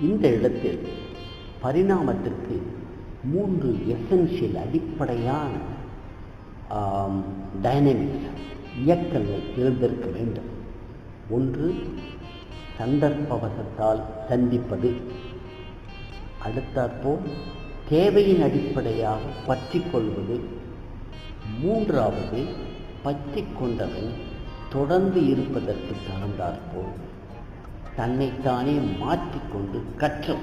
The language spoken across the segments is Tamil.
இந்த இடத்தில் பரிணாமத்திற்கு மூன்று எசென்ஷியல் அடிப்படையான டைனமிக்ஸ் இயக்கங்கள் எழுந்திருக்க வேண்டும். ஒன்று சந்தர்ப்பவசத்தால் சந்திப்பது. அடுத்தாற்போல் தேவையின் அடிப்படையாக பற்றி கொள்வது மூன்றாவது பற்றி கொண்டவன் தொடர்ந்து இருப்பதற்கு தகுந்தாற்போல் தன்னைத்தானே மாற்றிக்கொண்டு கற்ற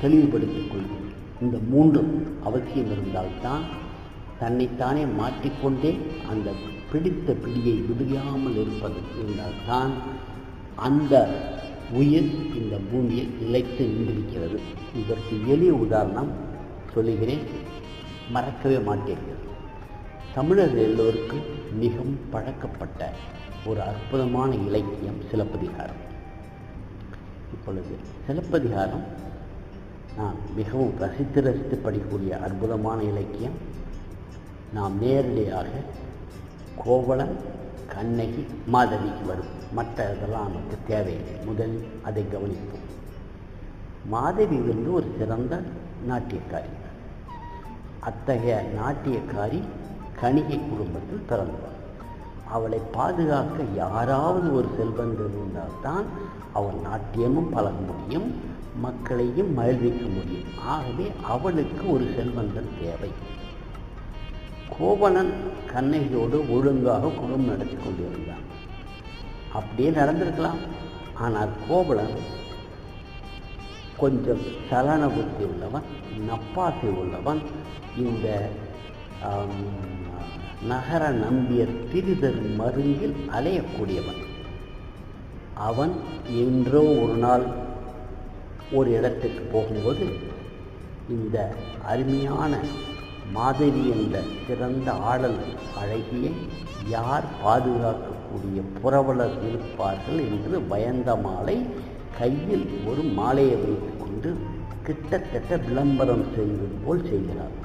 தெளிவுபடுத்திக் கொள்வது இந்த மூன்றும் அவசியம் இருந்தால்தான் தன்னைத்தானே மாற்றிக்கொண்டே அந்த பிடித்த பிடியை விடுயாமல் இருப்பது இருந்தால்தான் அந்த உயிர் இந்த பூமியில் நிலைத்து நின்றிருக்கிறது. இதற்கு எளிய உதாரணம் சொல்லுகிறேன். மறக்கவே மாட்டீர்கள். தமிழர் எல்லோருக்கும் மிகவும் பழக்கப்பட்ட ஒரு அற்புதமான இலக்கியம் சிலப்பதிகாரம். இப்பொழுது சிலப்பதிகாரம். நான் மிகவும் ரசித்து ரசித்து படிக்கக்கூடிய அற்புதமான இலக்கியம். நாம் நேரடியாக கோவலன் கண்ணகி மாதவிக்கு வரும். மற்ற இதெல்லாம் நமக்கு தேவையில்லை. முதலில் அதை கவனிப்போம். மாதவி வந்து ஒரு சிறந்த நாட்டியக்காரி. அத்தகைய நாட்டியக்காரி கணிகை குடும்பத்தில் பிறந்தவர் அவளை பாதுகாக்க யாராவது ஒரு செல்வந்தர் இருந்தால்தான் அவள் நாட்டியமும் பழக முடியும் மக்களையும் மகிழ்விக்க முடியும். ஆகவே அவளுக்கு ஒரு செல்வந்தர் தேவை. கோவலன் கண்ணகியோடு ஒழுங்காக குடும்பம் நடத்தி கொண்டிருந்தான். அப்படியே நடந்திருக்கலாம். ஆனால் கோவலன் கொஞ்சம் சலன புத்தி உள்ளவன் நப்பாசை உள்ளவன். இந்த நகர நம்பியர் திரிதர் மருங்கில் அலையக்கூடியவன். அவன் என்றோ ஒரு நாள் ஒரு இடத்துக்கு போகும்போது இந்த அருமையான மாதவி என்ற சிறந்த ஆடல் அழகியை யார் பாதுகாக்கக்கூடிய புரவலர் இருப்பார்கள் என்று பயந்த மாலை கையில் ஒரு மாலையை வைத்துக்கொண்டு கிட்டத்தட்ட விளம்பரம் செய்வது போல் செய்கிறார்.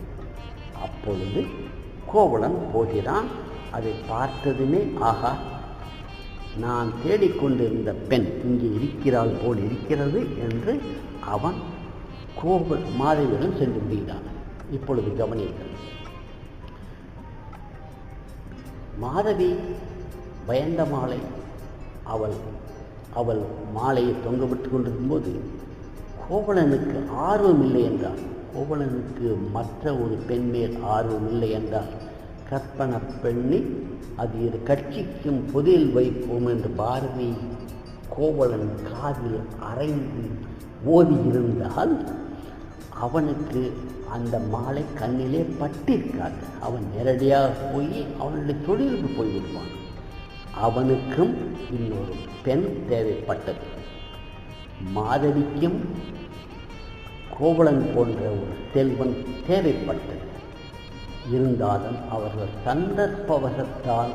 அப்பொழுது கோவலன் போகிறான். அதை பார்த்ததுமே ஆகா நான் தேடிக்கொண்டிருந்த பெண் இங்கே இருக்கிறாள் போல் இருக்கிறது என்று அவன் கோப மாதவியுடன் சென்று விடுகிறான் இப்பொழுது கவனியுங்கள். மாதவி பயந்த மாலை அவள் அவள் மாலையை தொங்க கொண்டிருக்கும்போது கோவலனுக்கு ஆர்வம் இல்லை என்றான். கோவலனுக்கு மற்ற ஒரு பெண் மேல் ஆர்வம் இல்லை என்றால் கற்பனை பெண்ணி அது இரு கட்சிக்கும் பொதில் வைப்போம் என்று பாரதி கோவலன் காதில் அரைந்து ஓதி இருந்தால் அவனுக்கு அந்த மாலை கண்ணிலே பட்டிருக்காது. அவன் நேரடியாக போய் அவனுடைய தொழிலுக்கு போய்விடுவான். அவனுக்கும் இன்னொரு பெண் தேவைப்பட்டது. மாதவிக்கும் கோவலன் போன்ற ஒரு செல்வன் தேவைப்பட்டது. இருந்தாலும் அவர்கள் சந்தர்ப்பவசத்தால்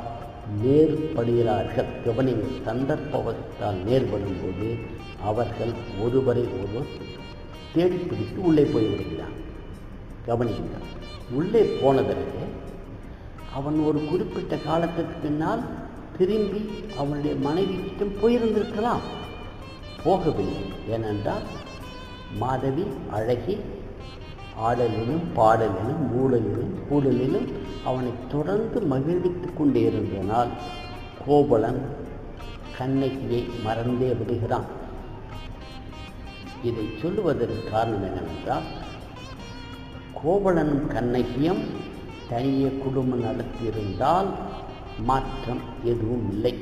நேர்படுகிறார்கள் கவனிங்கள் சந்தர்ப்பவசத்தால் நேர்படும்போது அவர்கள் ஒருவரை ஒருவர் தேடி பிடித்து உள்ளே போய்விடுகிறான் கவனிங்கள் உள்ளே போனதற்கு அவன் ஒரு குறிப்பிட்ட காலத்திற்கு பின்னால் திரும்பி அவனுடைய மனைவியிடம் போயிருந்திருக்கலாம். போகவில்லை. ஏனென்றால் மாதவி அழகி ஆடலிலும் பாடலிலும் ஊழலிலும் கூடலிலும் அவனை தொடர்ந்து மகிழ்வித்துக் கொண்டே இருந்தனால் கோபலன் கண்ணகியை மறந்தே விடுகிறான். இதை சொல்லுவதற்கு காரணம் என்னவென்றால் கோவலனும் கண்ணகியும் தனியே குடும்பம் நடத்தியிருந்தால் மாற்றம் எதுவும் இல்லை.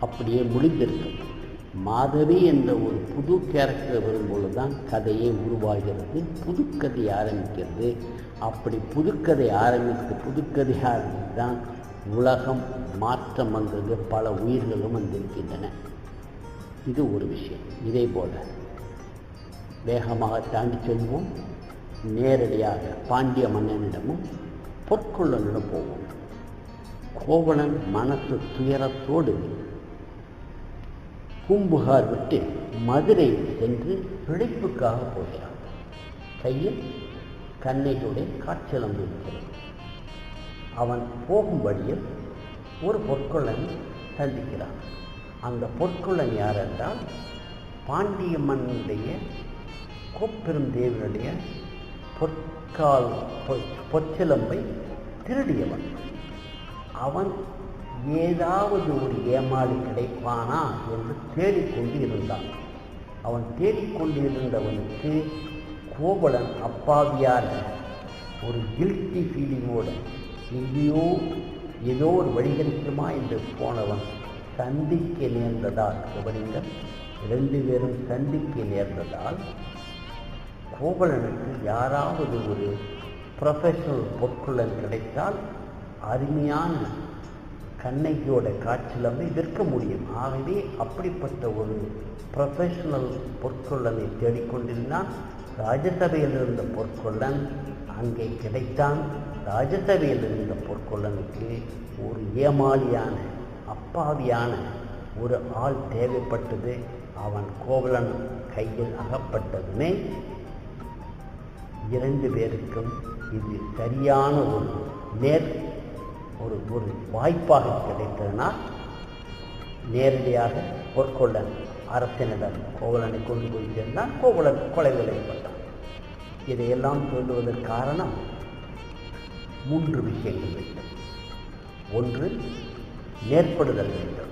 அப்படியே முடிந்திருக்கும். மாதவி என்ற ஒரு புது கேரக்டர் வரும்பொழுது தான் கதையே உருவாகிறது. புதுக்கதை ஆரம்பிக்கிறது. அப்படி புதுக்கதை ஆரம்பித்து புதுக்கதை ஆரம்பித்து தான் உலகம் மாற்றம் வந்தது பல உயிர்களும் வந்திருக்கின்றன. இது ஒரு விஷயம். இதே போல வேகமாக தாண்டி செல்வோம். நேரடியாக பாண்டிய மன்னனிடமும் பொற்கொள்ளனிடம் போவோம். கோவலன் மனசு துயரத்தோடு பூம்புகார் விட்டு மதுரை சென்று பிழைப்புக்காக போகிறான் கையில் கண்ணையுடைய காய்ச்சலம் இருக்கிறது அவன் போகும் வழியில் ஒரு பொற்கொள்ளன் சந்திக்கிறான். அந்த பொற்கொள்ளன் யார் என்றால் பாண்டியம்மனுடைய கோப்பெரும் தேவனுடைய பொற்கால் பொ பொற்சிலம்பை திருடியவன். அவன் ஏதாவது ஒரு ஏமாளி கிடைப்பானா என்று தேடிக்கொண்டு இருந்தான் அவன் தேடிக்கொண்டு இருந்தவனுக்கு கோபலன் அப்பாவியார் ஒரு கில்ட்டி ஃபீலிங்கோடு எங்கேயோ ஏதோ ஒரு வழி கிடைக்குமா? என்று போனவன் சந்திக்க நேர்ந்ததால் கவனிங்கள் ரெண்டு பேரும் சந்திக்க நேர்ந்ததால் கோபலனுக்கு யாராவது ஒரு ப்ரொஃபஷனல் பொற்கொள்ளன் கிடைத்தால் அருமையான கண்ணகியோட காட்சிலம்பை விற்க முடியும். ஆகவே அப்படிப்பட்ட ஒரு ப்ரொஃபஷனல் பொற்கொள்ளனை தேடிக்கொண்டிருந்தான். ராஜசபையில் இருந்த பொற்கொள்ளன் அங்கே கிடைத்தான். ராஜசபையில் இருந்த பொற்கொள்ளனுக்கு ஒரு ஏமாளியான அப்பாவியான ஒரு ஆள் தேவைப்பட்டது. அவன் கோவலன் கையில் அகப்பட்டதுமே இரண்டு பேருக்கும் இது சரியான ஒரு நேர் ஒரு ஒரு வாய்ப்பாக கிடைத்ததுன்னா நேரடியாக பொற்கொள்ளன் அரசனிடம் கோவலனை கொண்டு போய் சேர்ந்தான் கோவலன் கொலை விளையப்பட்டான் இதையெல்லாம் சொல்லுவதற்கு காரணம் மூன்று விஷயங்கள் வேண்டும். ஒன்று நேர்படுதல் வேண்டும்.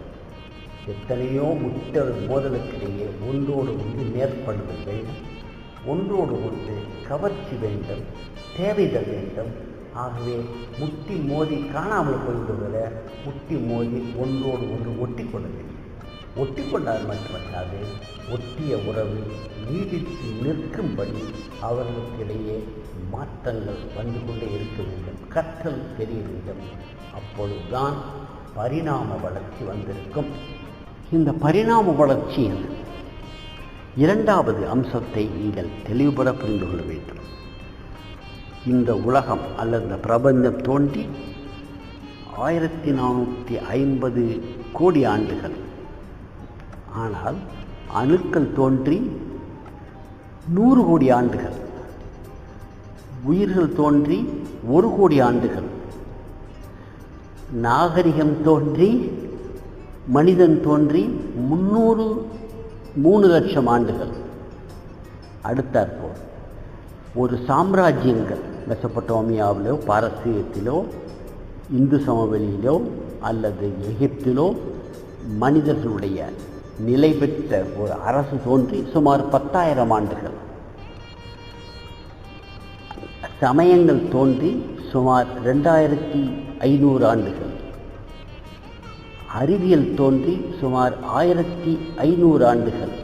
எத்தனையோ முட்டல் மோதலுக்கிடையே ஒன்றோடு ஒன்று நேர்படுதல் வேண்டும். ஒன்றோடு ஒன்று கவர்ச்சி வேண்டும் தேவைதல் வேண்டும். ஆகவே முட்டி மோதி காணாமல் போய்விடுவதில் முட்டி மோதி ஒன்றோடு ஒன்று ஒட்டி கொள்ள ஒட்டி கொண்டால் மட்டுமல்லாது ஒட்டிய உறவு நீடித்து நிற்கும்படி அவர்களுக்கிடையே மாற்றங்கள் வந்து கொண்டே இருக்க வேண்டும். கற்றல் தெரிய வேண்டும். அப்பொழுதுதான் பரிணாம வளர்ச்சி வந்திருக்கும். இந்த பரிணாம வளர்ச்சியின் இரண்டாவது அம்சத்தை நீங்கள் தெளிவுபட புரிந்து கொள்ள வேண்டும். இந்த உலகம் அல்லது இந்த பிரபஞ்சம் தோன்றி ஆயிரத்தி நானூற்றி ஐம்பது கோடி ஆண்டுகள். ஆனால் அணுக்கள் தோன்றி நூறு கோடி ஆண்டுகள். உயிர்கள் தோன்றி ஒரு கோடி ஆண்டுகள். நாகரிகம் தோன்றி மனிதன் தோன்றி முன்னூறு மூணு லட்சம் ஆண்டுகள். அடுத்தாற்போல் ஒரு சாம்ராஜ்யங்கள். மெசப்பட்டோமியாவிலோ பாரசீகத்திலோ இந்து சமவெளியிலோ அல்லது எகிப்திலோ மனிதர்களுடைய நிலை பெற்ற ஒரு அரசு தோன்றி சுமார் பத்தாயிரம் ஆண்டுகள். சமயங்கள் தோன்றி சுமார் ரெண்டாயிரத்தி ஐநூறு ஆண்டுகள். அறிவியல் தோன்றி சுமார் ஆயிரத்தி ஐநூறு ஆண்டுகள்.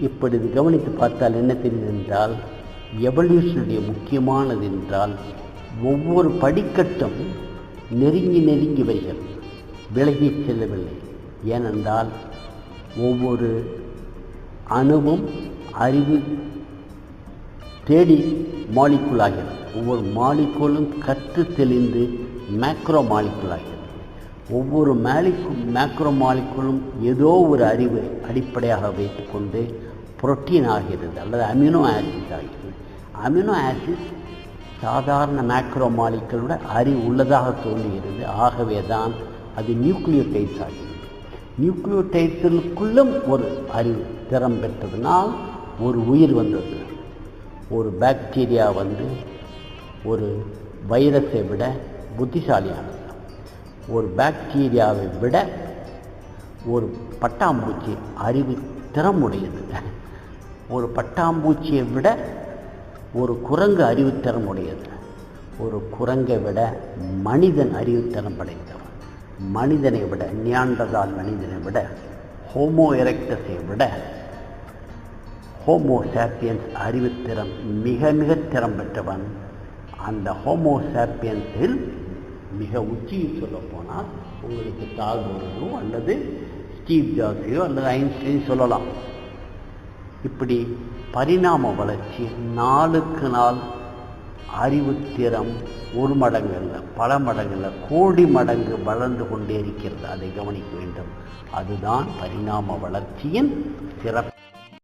இப்படி கவனித்து பார்த்தால் என்ன தெரியுது என்றால் எவல்யூஷனுடைய முக்கியமானது என்றால் ஒவ்வொரு படிக்கட்டும் நெருங்கி நெருங்கி வருகிறது. விலகிச் செல்லவில்லை. ஏனென்றால் ஒவ்வொரு அணுவும் அறிவு தேடி மாலிக்குள்ளாகிறது ஒவ்வொரு மாலிக்குளும் கற்று தெளிந்து மேக்ரோ மாலிக்குள்ளாகிறது ஒவ்வொரு மேலிக்கு மேக்ரோ மாலிக்குலும் ஏதோ ஒரு அறிவு அடிப்படையாக வைத்துக்கொண்டு புரோட்டீன் ஆகிறது அல்லது அமினோ ஆசிட் ஆகிறது. அமினோ ஆசிட் சாதாரண மேக்ரோ மாலிக்களோட அறிவு உள்ளதாக தோன்றுகிறது. ஆகவே தான் அது நியூக்ளியோடைட்ஸ் ஆகிறது. நியூக்ளியோடைட்ஸுக்குள்ளும் ஒரு அறிவு திறம் பெற்றதுனால் ஒரு உயிர் வந்தது. ஒரு பாக்டீரியா வந்து ஒரு வைரஸை விட புத்திசாலியானது. ஒரு பாக்டீரியாவை விட ஒரு பட்டாம்பூச்சி அறிவு திறமுடையது. ஒரு பட்டாம்பூச்சியை விட ஒரு குரங்கு அறிவுத்திறன் உடையது. ஒரு குரங்கை விட மனிதன் அறிவுத்திறன் படைத்தவன். மனிதனை விட நியாண்டதால் மனிதனை விட ஹோமோ எரெக்டஸை விட ஹோமோ சாப்பியன்ஸ் அறிவுத்திறன் மிக மிக திறம் பெற்றவன். அந்த ஹோமோ சாப்பியன்ஸில் மிக உச்சியில் சொல்லப்போனால் உங்களுக்கு தாழ்வோ அல்லது ஸ்டீவ் ஜாப்ஸையோ அல்லது ஐன்ஸ்டைன் சொல்லலாம். இப்படி பரிணாம வளர்ச்சி நாளுக்கு நாள் அறிவுத்திறம் ஒரு மடங்கு பல மடங்கு கோடி மடங்கு வளர்ந்து கொண்டே இருக்கிறது. அதை கவனிக்க வேண்டும். அதுதான் பரிணாம வளர்ச்சியின் சிறப்பு.